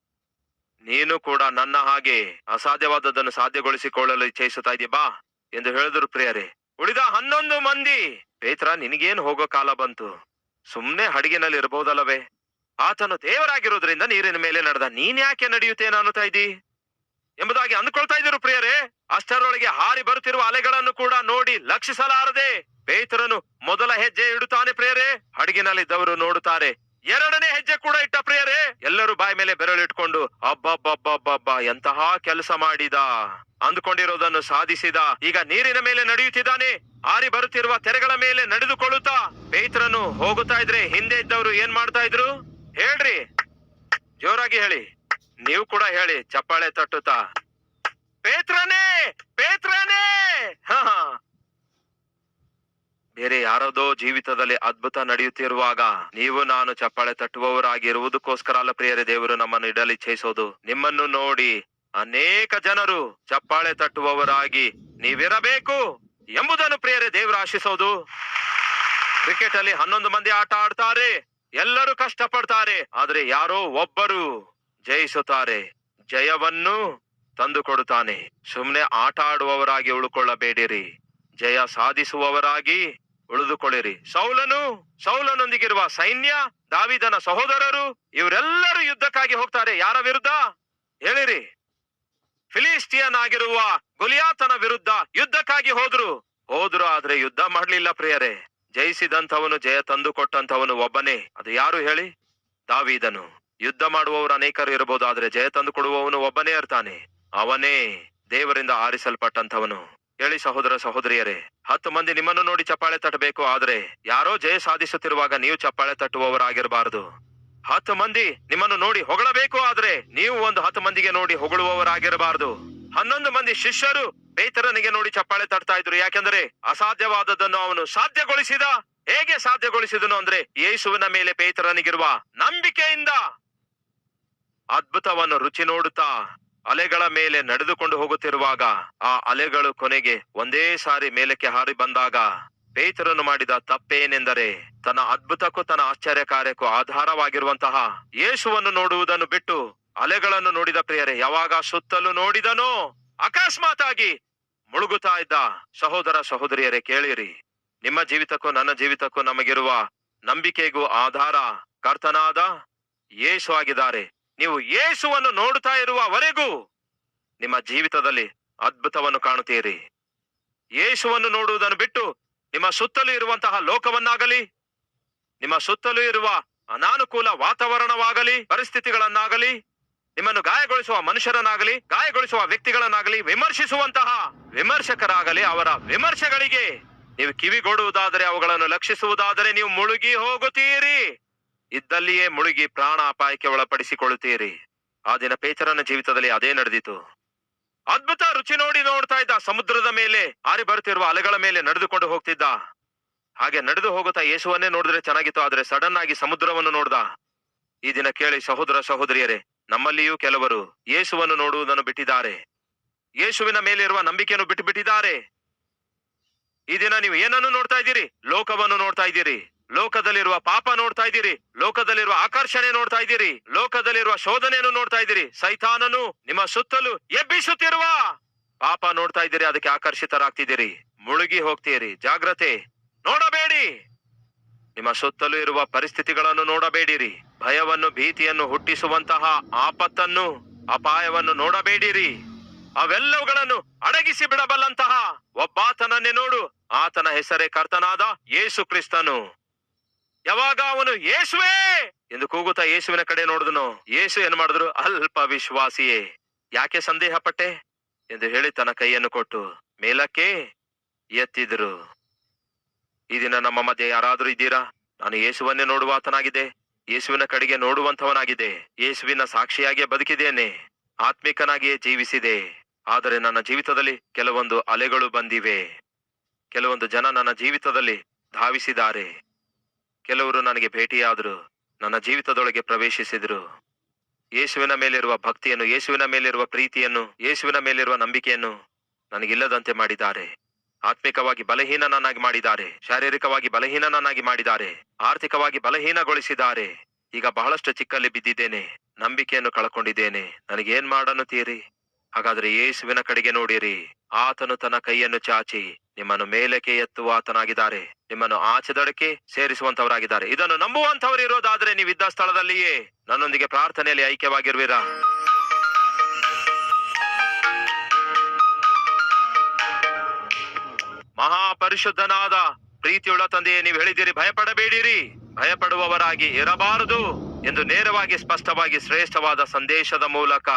ನೀನು ಕೂಡ ನನ್ನ ಹಾಗೆ ಅಸಾಧ್ಯವಾದದ್ದನ್ನು ಸಾಧ್ಯಗೊಳಿಸಿಕೊಳ್ಳಲು ಇಚ್ಛಿಸುತ್ತಾ ಇದೀಯ ಬಾ ಎಂದು ಹೇಳಿದ್ರು ಪ್ರಿಯರೇ. ಉಳಿದ ಹನ್ನೊಂದು ಮಂದಿ. ಪೇತ್ರ, ನಿನಗೇನು ಹೋಗೋ ಕಾಲ ಬಂತು? ಸುಮ್ನೆ ಹಡಗಿನಲ್ಲಿ ಇರಬಹುದಲ್ಲವೇ? ಆತನು ದೇವರಾಗಿರೋದ್ರಿಂದ ನೀರಿನ ಮೇಲೆ ನಡೆದ ನೀನ್ ಯಾಕೆ ನಡೆಯುತ್ತೇನೆ ಅನ್ನುತ್ತಾ ಇದ್ದಿ? ಎಂಬುದಾಗಿ ಅಂದ್ಕೊಳ್ತಾ ಇದ್ದರು ಪ್ರಿಯರೇ, ಅಷ್ಟರೊಳಗೆ ಹಾರಿ ಬರುತ್ತಿರುವ ಅಲೆಗಳನ್ನು ಕೂಡ ನೋಡಿ ಲಕ್ಷಿಸಲಾರದೆ, ಪೇತರನು ಮೊದಲ ಹೆಜ್ಜೆ ಇಡುತ್ತಾನೆ ಪ್ರಿಯರೇ, ಹಡಗಿನಲ್ಲಿದ್ದವರು ನೋಡುತ್ತಾರೆ. ಎರಡನೇ ಹೆಜ್ಜೆ ಕೂಡ ಇಟ್ಟ ಪ್ರಿಯರೇ, ಎಲ್ಲರೂ ಬಾಯಿ ಮೇಲೆ ಬೆರಳಿಟ್ಕೊಂಡು, ಅಬ್ಬಬ್ಬಬ್ಬಬ್ಬಬ್ಬ, ಎಂತಹ ಕೆಲಸ ಮಾಡಿದ? ಅಂದುಕೊಂಡಿರೋದನ್ನು ಸಾಧಿಸಿದ, ಈಗ ನೀರಿನ ಮೇಲೆ ನಡೆಯುತ್ತಿದ್ದಾನೆ. ಹಾರಿ ಬರುತ್ತಿರುವ ತೆರೆಗಳ ಮೇಲೆ ನಡೆದುಕೊಳ್ಳುತ್ತಾ, ಪೇತ್ರನು ಹೋಗುತ್ತಾ ಇದ್ರೆ ಹಿಂದೆ ಇದ್ದವರು ಏನ್ ಮಾಡ್ತಾ ಇದ್ರು? ಹೇಳ್ರಿ. ಜೋರಾಗಿ ಹೇಳಿ. ನೀವು ಕೂಡ ಹೇಳಿ, ಚಪ್ಪಾಳೆ ತಟ್ಟುತ್ತಾ. ಪೇತ್ರನೇ ಪೇತ್ರನೇ! ಹ. ಬೇರೆ ಯಾರದೋ ಜೀವಿತದಲ್ಲಿ ಅದ್ಭುತ ನಡೆಯುತ್ತಿರುವಾಗ ನೀವು ನಾನು ಚಪ್ಪಾಳೆ ತಟ್ಟುವವರಾಗಿರುವುದಕ್ಕೋಸ್ಕರ ಅಲ್ಲ ಪ್ರಿಯರೇ, ದೇವರು ನಮ್ಮನ್ನು ಇಡಲು ಇಚ್ಛಿಸೋದು ನಿಮ್ಮನ್ನು ನೋಡಿ ಅನೇಕ ಜನರು ಚಪ್ಪಾಳೆ ತಟ್ಟುವವರಾಗಿ ನೀವಿರಬೇಕು ಎಂಬುದನ್ನು ಪ್ರಿಯರೇ, ದೇವರು ಆಶಿಸೋದು. ಕ್ರಿಕೆಟ್ ಅಲ್ಲಿ ಹನ್ನೊಂದು ಮಂದಿ ಆಟ ಆಡ್ತಾರೆ, ಎಲ್ಲರೂ ಕಷ್ಟಪಡ್ತಾರೆ, ಆದ್ರೆ ಯಾರೋ ಒಬ್ಬರು ಜಯಿಸುತ್ತಾರೆ, ಜಯವನ್ನು ತಂದು ಕೊಡುತ್ತಾನೆ ಸುಮ್ನೆ ಆಟ ಆಡುವವರಾಗಿ ಉಳ್ಕೊಳ್ಳಬೇಡಿರಿ, ಜಯ ಸಾಧಿಸುವವರಾಗಿ ಉಳಿದುಕೊಳ್ಳಿರಿ. ಸೌಲನು ಸೌಲನೊಂದಿಗಿರುವ ಸೈನ್ಯ, ದಾವಿದನ ಸಹೋದರರು, ಇವರೆಲ್ಲರೂ ಯುದ್ಧಕ್ಕಾಗಿ ಹೋಗ್ತಾರೆ. ಯಾರ ವಿರುದ್ಧ? ಹೇಳಿರಿ. ಫಿಲಿಸ್ಟಿಯನ್ ಆಗಿರುವ ಗುಲಿಯಾತನ ವಿರುದ್ಧ ಯುದ್ಧಕ್ಕಾಗಿ ಹೋದ್ರು. ಹೋದ್ರು ಆದ್ರೆ ಯುದ್ಧ ಮಾಡ್ಲಿಲ್ಲ ಪ್ರಿಯರೇ. ಜಯಿಸಿದಂಥವನು ಜಯ ತಂದು ಕೊಟ್ಟಂತವನು ಒಬ್ಬನೇ. ಅದು ಯಾರು ಹೇಳಿ? ದಾವಿದನು. ಯುದ್ಧ ಮಾಡುವವರು ಅನೇಕರು ಇರಬಹುದು ಆದ್ರೆ ಜಯ ತಂದು ಕೊಡುವವನು ಒಬ್ಬನೇ ಇರ್ತಾನೆ ಅವನೇ ದೇವರಿಂದ ಆರಿಸಲ್ಪಟ್ಟಂತವನು ಹೇಳಿ ಸಹೋದರ ಸಹೋದರಿಯರೇ, ಹತ್ತು ಮಂದಿ ನಿಮ್ಮನ್ನು ನೋಡಿ ಚಪ್ಪಾಳೆ ತಟ್ಟಬೇಕು, ಆದ್ರೆ ಯಾರೋ ಜಯ ಸಾಧಿಸುತ್ತಿರುವಾಗ ನೀವು ಚಪ್ಪಾಳೆ ತಟ್ಟುವವರಾಗಿರಬಾರದು. ಹತ್ತು ಮಂದಿ ನಿಮ್ಮನ್ನು ನೋಡಿ ಹೊಗಳಬೇಕು, ಆದ್ರೆ ನೀವು ಒಂದು ಹತ್ತು ಮಂದಿಗೆ ನೋಡಿ ಹೊಗಳುವವರಾಗಿರಬಾರದು. ಹನ್ನೊಂದು ಮಂದಿ ಶಿಷ್ಯರು ಬೇತರನಿಗೆ ನೋಡಿ ಚಪ್ಪಾಳೆ ತಟ್ತಾ ಇದ್ರು ಯಾಕೆಂದರೆ ಅಸಾಧ್ಯವಾದದ್ದನ್ನು ಅವನು ಸಾಧ್ಯಗೊಳಿಸಿದ. ಹೇಗೆ ಸಾಧ್ಯಗೊಳಿಸಿದನು ಅಂದ್ರೆ, ಯೇಸುವಿನ ಮೇಲೆ ಪೇತರನಿಗಿರುವ ನಂಬಿಕೆಯಿಂದ ಅದ್ಭುತವನ್ನು ರುಚಿ ನೋಡುತ್ತಾ ಅಲೆಗಳ ಮೇಲೆ ನಡೆದುಕೊಂಡು ಹೋಗುತ್ತಿರುವಾಗ ಆ ಅಲೆಗಳು ಕೊನೆಗೆ ಒಂದೇ ಸಾರಿ ಮೇಲಕ್ಕೆ ಹಾರಿ ಬಂದಾಗ ಪೇತರನು ಮಾಡಿದ ತಪ್ಪೇನೆಂದರೆ ತನ್ನ ಅದ್ಭುತಕ್ಕೂ ತನ್ನ ಆಶ್ಚರ್ಯ ಕಾರ್ಯಕ್ಕೂ ಆಧಾರವಾಗಿರುವಂತಹ ಯೇಸುವನ್ನು ನೋಡುವುದನ್ನು ಬಿಟ್ಟು ಅಲೆಗಳನ್ನು ನೋಡಿದ ಪ್ರಿಯರೇ, ಯಾವಾಗ ಸುತ್ತಲೂ ನೋಡಿದನೋ ಅಕಸ್ಮಾತ್ ಆಗಿ ಮುಳುಗುತ್ತಾ ಇದ್ದ ಸಹೋದರ ಸಹೋದರಿಯರೇ, ಕೇಳಿರಿ. ನಿಮ್ಮ ಜೀವಿತಕ್ಕೂ ನನ್ನ ಜೀವಿತಕ್ಕೂ ನಮಗಿರುವ ನಂಬಿಕೆಗೂ ಆಧಾರ ಕರ್ತನಾದ ಯೇಸು ಆಗಿದ್ದಾರೆ. ನೀವು ಯೇಸುವನ್ನು ನೋಡುತ್ತಾ ಇರುವವರೆಗೂ ನಿಮ್ಮ ಜೀವಿತದಲ್ಲಿ ಅದ್ಭುತವನ್ನು ಕಾಣುತ್ತೀರಿ. ಯೇಸುವನ್ನು ನೋಡುವುದನ್ನು ಬಿಟ್ಟು ನಿಮ್ಮ ಸುತ್ತಲೂ ಇರುವಂತಹ ಲೋಕವನ್ನಾಗಲಿ, ನಿಮ್ಮ ಸುತ್ತಲೂ ಇರುವ ಅನಾನುಕೂಲ ವಾತಾವರಣವಾಗಲಿ, ಪರಿಸ್ಥಿತಿಗಳನ್ನಾಗಲಿ, ನಿಮ್ಮನ್ನು ಗಾಯಗೊಳಿಸುವ ಮನುಷ್ಯರನ್ನಾಗಲಿ, ಗಾಯಗೊಳಿಸುವ ವ್ಯಕ್ತಿಗಳನ್ನಾಗಲಿ, ವಿಮರ್ಶಿಸುವಂತಹ ವಿಮರ್ಶಕರಾಗಲಿ ಅವರ ವಿಮರ್ಶೆಗಳಿಗೆ ನೀವು ಕಿವಿಗೊಡುವುದಾದರೆ ಅವುಗಳನ್ನು ಲಕ್ಷಿಸುವುದಾದರೆ ನೀವು ಮುಳುಗಿ ಹೋಗುತ್ತೀರಿ. ಇದ್ದಲ್ಲಿಯೇ ಮುಳುಗಿ ಪ್ರಾಣ ಅಪಾಯಕ್ಕೆ ಒಳಪಡಿಸಿಕೊಳ್ಳುತ್ತೀರಿ. ಆ ದಿನ ಪೇಚರನ ಜೀವಿತದಲ್ಲಿ ಅದೇ ನಡೆದಿತು. ಅದ್ಭುತ ರುಚಿ ನೋಡಿ ನೋಡ್ತಾ ಇದ್ದ ಸಮುದ್ರದ ಮೇಲೆ ಹಾರಿ ಬರುತ್ತಿರುವ ಅಲೆಗಳ ಮೇಲೆ ನಡೆದುಕೊಂಡು ಹೋಗ್ತಿದ್ದ. ಹಾಗೆ ನಡೆದು ಹೋಗುತ್ತಾ ಯೇಸುವನ್ನೇ ನೋಡಿದ್ರೆ ಚೆನ್ನಾಗಿತ್ತು, ಆದ್ರೆ ಸಡನ್ ಆಗಿ ಸಮುದ್ರವನ್ನು ನೋಡ್ದ. ಈ ದಿನ ಕೇಳಿ ಸಹೋದರ ಸಹೋದರಿಯರೇ, ನಮ್ಮಲ್ಲಿಯೂ ಕೆಲವರು ಯೇಸುವನ್ನು ನೋಡುವುದನ್ನು ಬಿಟ್ಟಿದ್ದಾರೆ. ಯೇಸುವಿನ ಮೇಲಿರುವ ನಂಬಿಕೆಯನ್ನು ಬಿಟ್ಟು ಬಿಟ್ಟಿದ್ದಾರೆ ಈ ದಿನ ನೀವು ಏನನ್ನು ನೋಡ್ತಾ ಇದ್ದೀರಿ? ಲೋಕವನ್ನು ನೋಡ್ತಾ ಇದ್ದೀರಿ. ಲೋಕದಲ್ಲಿರುವ ಪಾಪ ನೋಡ್ತಾ ಇದ್ದೀರಿ, ಲೋಕದಲ್ಲಿರುವ ಆಕರ್ಷಣೆ ನೋಡ್ತಾ ಇದ್ದೀರಿ, ಲೋಕದಲ್ಲಿರುವ ಶೋಧನೆಯನ್ನು ನೋಡ್ತಾ ಇದ್ದೀರಿ. ಸೈತಾನನು ನಿಮ್ಮ ಸುತ್ತಲೂ ಎಬ್ಬಿಸುತ್ತಿರುವ ಪಾಪ ನೋಡ್ತಾ ಇದ್ದೀರಿ, ಅದಕ್ಕೆ ಆಕರ್ಷಿತರಾಗ್ತಿದ್ದೀರಿ. ಮುಳುಗಿ ಹೋಗ್ತೀರಿ, ಜಾಗ್ರತೆ ನೋಡಬೇಡಿ. ನಿಮ್ಮ ಸುತ್ತಲೂ ಇರುವ ಪರಿಸ್ಥಿತಿಗಳನ್ನು ನೋಡಬೇಡಿರಿ. ಭಯವನ್ನು, ಭೀತಿಯನ್ನು ಹುಟ್ಟಿಸುವಂತಹ ಆಪತ್ತನ್ನು, ಅಪಾಯವನ್ನು ನೋಡಬೇಡಿರಿ. ಅವೆಲ್ಲವುಗಳನ್ನು ಅಡಗಿಸಿ ಬಿಡಬಲ್ಲಂತಹ ಒಬ್ಬಾತನನ್ನೇ ನೋಡು. ಆತನ ಹೆಸರೇ ಕರ್ತನಾದ ಯೇಸು ಕ್ರಿಸ್ತನು. ಯಾವಾಗ ಅವನು ಯೇಸುವೇ? ಎಂದು ಕೂಗುತ್ತಾ ಯೇಸುವಿನ ಕಡೆ ನೋಡಿದನು. ಯೇಸು ಏನ್ ಮಾಡಿದ್ರು? ಅಲ್ಪ ವಿಶ್ವಾಸಿಯೇ, ಯಾಕೆ ಸಂದೇಹ ಪಟ್ಟೆ ಎಂದು ಹೇಳಿ ತನ್ನ ಕೈಯನ್ನು ಕೊಟ್ಟು ಮೇಲಕ್ಕೆ ಎತ್ತಿದ್ರು. ಈ ದಿನ ನಮ್ಮ ಮಧ್ಯೆ ಯಾರಾದರೂ ಇದ್ದೀರಾ? ನಾನು ಯೇಸುವನ್ನೇ ನೋಡುವ ಆತನಾಗಿದೆ. ಯೇಸುವಿನ ಕಡೆಗೆ ನೋಡುವಂತವನಾಗಿದೆ ಯೇಸುವಿನ ಸಾಕ್ಷಿಯಾಗಿ ಬದುಕಿದ್ದೇನೆ. ಆತ್ಮಿಕನಾಗಿಯೇ ಜೀವಿಸಿದೆ. ಆದರೆ ನನ್ನ ಜೀವಿತದಲ್ಲಿ ಕೆಲವೊಂದು ಅಲೆಗಳು ಬಂದಿವೆ. ಕೆಲವೊಂದು ಜನ ನನ್ನ ಜೀವಿತದಲ್ಲಿ ಧಾವಿಸಿದ್ದಾರೆ. ಕೆಲವರು ನನಗೆ ಭೇಟಿಯಾದರು, ನನ್ನ ಜೀವಿತದೊಳಗೆ ಪ್ರವೇಶಿಸಿದರು. ಯೇಸುವಿನ ಮೇಲಿರುವ ಭಕ್ತಿಯನ್ನು, ಯೇಸುವಿನ ಮೇಲಿರುವ ಪ್ರೀತಿಯನ್ನು, ಯೇಸುವಿನ ಮೇಲಿರುವ ನಂಬಿಕೆಯನ್ನು ನನಗಿಲ್ಲದಂತೆ ಮಾಡಿದ್ದಾರೆ. ಆತ್ಮಿಕವಾಗಿ ಬಲಹೀನನನ್ನಾಗಿ ಮಾಡಿದ್ದಾರೆ, ಶಾರೀರಿಕವಾಗಿ ಬಲಹೀನನನ್ನಾಗಿ ಮಾಡಿದ್ದಾರೆ, ಆರ್ಥಿಕವಾಗಿ ಬಲಹೀನಗೊಳಿಸಿದ್ದಾರೆ. ಈಗ ಬಹಳಷ್ಟು ಚಿಕ್ಕಲ್ಲಿ ಬಿದ್ದಿದ್ದೇನೆ, ನಂಬಿಕೆಯನ್ನು ಕಳ್ಕೊಂಡಿದ್ದೇನೆ. ನನಗೇನ್ ಮಾಡನ್ನುತ್ತೀರಿ ಹಾಗಾದ್ರೆ ಯೇಸುವಿನ ಕಡೆಗೆ ನೋಡಿರಿ. ಆತನು ತನ್ನ ಕೈಯನ್ನು ಚಾಚಿ ನಿಮ್ಮನ್ನು ಮೇಲಕ್ಕೆ ಎತ್ತುವ ಆತನಾಗಿದ್ದಾರೆ. ನಿಮ್ಮನ್ನು ಆಚೆದಡಕ್ಕೆ ಸೇರಿಸುವಂತವರಾಗಿದ್ದಾರೆ ಇದನ್ನು ನಂಬುವಂತವರು ಇರೋದಾದ್ರೆ ನೀವಿದ್ದ ಸ್ಥಳದಲ್ಲಿಯೇ ನನ್ನೊಂದಿಗೆ ಪ್ರಾರ್ಥನೆಯಲ್ಲಿ ಐಕ್ಯವಾಗಿರುವಿರಾ? ಮಹಾಪರಿಶುದ್ಧನಾದ ಪ್ರೀತಿಯುಳ್ಳ ತಂದೆಯೇ, ನೀವು ಹೇಳಿದಿರಿ ಭಯಪಡಬೇಡಿರಿ. ಭಯಪಡುವವರಾಗಿ ಇರಬಾರದು ಎಂದು ನೇರವಾಗಿ ಸ್ಪಷ್ಟವಾಗಿ ಶ್ರೇಷ್ಠವಾದ ಸಂದೇಶದ ಮೂಲಕ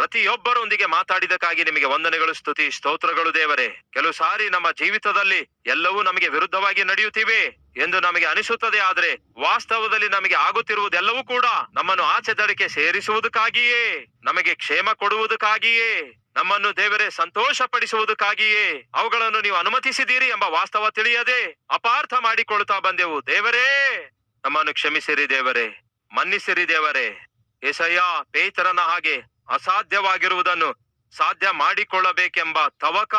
ಪ್ರತಿಯೊಬ್ಬರೊಂದಿಗೆ ಮಾತಾಡಿದಕ್ಕಾಗಿ ನಿಮಗೆ ವಂದನೆಗಳು, ಸ್ತುತಿ, ಸ್ತೋತ್ರಗಳು ದೇವರೇ. ಕೆಲವು ಸಾರಿ ನಮ್ಮ ಜೀವಿತದಲ್ಲಿ ಎಲ್ಲವೂ ನಮಗೆ ವಿರುದ್ಧವಾಗಿ ನಡೆಯುತ್ತಿವೆ ಎಂದು ನಮಗೆ ಅನಿಸುತ್ತದೆ, ಆದರೆ ವಾಸ್ತವದಲ್ಲಿ ನಮಗೆ ಆಗುತ್ತಿರುವುದೆಲ್ಲವೂ ಕೂಡ ನಮ್ಮನ್ನು ಆಚೆ ದಡಕ್ಕೆ ಸೇರಿಸುವುದಕ್ಕಾಗಿಯೇ, ನಮಗೆ ಕ್ಷೇಮ ಕೊಡುವುದಕ್ಕಾಗಿಯೇ, ನಮ್ಮನ್ನು ದೇವರೇ ಸಂತೋಷ ಪಡಿಸುವುದಕ್ಕಾಗಿಯೇ ಅವುಗಳನ್ನು ನೀವು ಅನುಮತಿಸಿದ್ದೀರಿ ಎಂಬ ವಾಸ್ತವ ತಿಳಿಯದೆ ಅಪಾರ್ಥ ಮಾಡಿಕೊಳ್ಳುತ್ತಾ ಬಂದೆವು. ದೇವರೇ, ನಮ್ಮನ್ನು ಕ್ಷಮಿಸಿರಿ ದೇವರೇ, ಮನ್ನಿಸಿರಿ ದೇವರೇ. ಏಸಯ್ಯ, ಪೇತರನ ಹಾಗೆ ಅಸಾಧ್ಯವಾಗಿರುವುದನ್ನು ಸಾಧ್ಯ ಮಾಡಿಕೊಳ್ಳಬೇಕೆಂಬ ತವಕ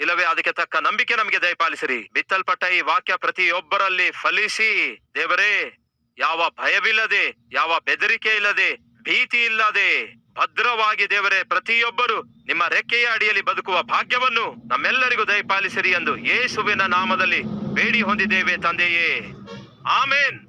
ಇಲ್ಲವೇ ಅದಕ್ಕೆ ತಕ್ಕ ನಂಬಿಕೆ ನಮಗೆ ದಯಪಾಲಿಸಿರಿ. ಬಿತ್ತಲ್ಪಟ್ಟ ಈ ವಾಕ್ಯ ಪ್ರತಿಯೊಬ್ಬರಲ್ಲಿ ಫಲಿಸಿ. ದೇವರೇ, ಯಾವ ಭಯವಿಲ್ಲದೆ, ಯಾವ ಬೆದರಿಕೆ ಇಲ್ಲದೆ, ಭೀತಿ ಇಲ್ಲದೆ, ಭದ್ರವಾಗಿ ದೇವರೇ, ಪ್ರತಿಯೊಬ್ಬರು ನಿಮ್ಮ ರೆಕ್ಕೆಯ ಅಡಿಯಲ್ಲಿ ಬದುಕುವ ಭಾಗ್ಯವನ್ನು ನಮ್ಮೆಲ್ಲರಿಗೂ ದಯಪಾಲಿಸಿರಿ ಎಂದು ಯೇಸುವಿನ ನಾಮದಲ್ಲಿ ಬೇಡಿ ಹೊಂದಿದ್ದೇವೆ ತಂದೆಯೇ. ಆಮೇನ್.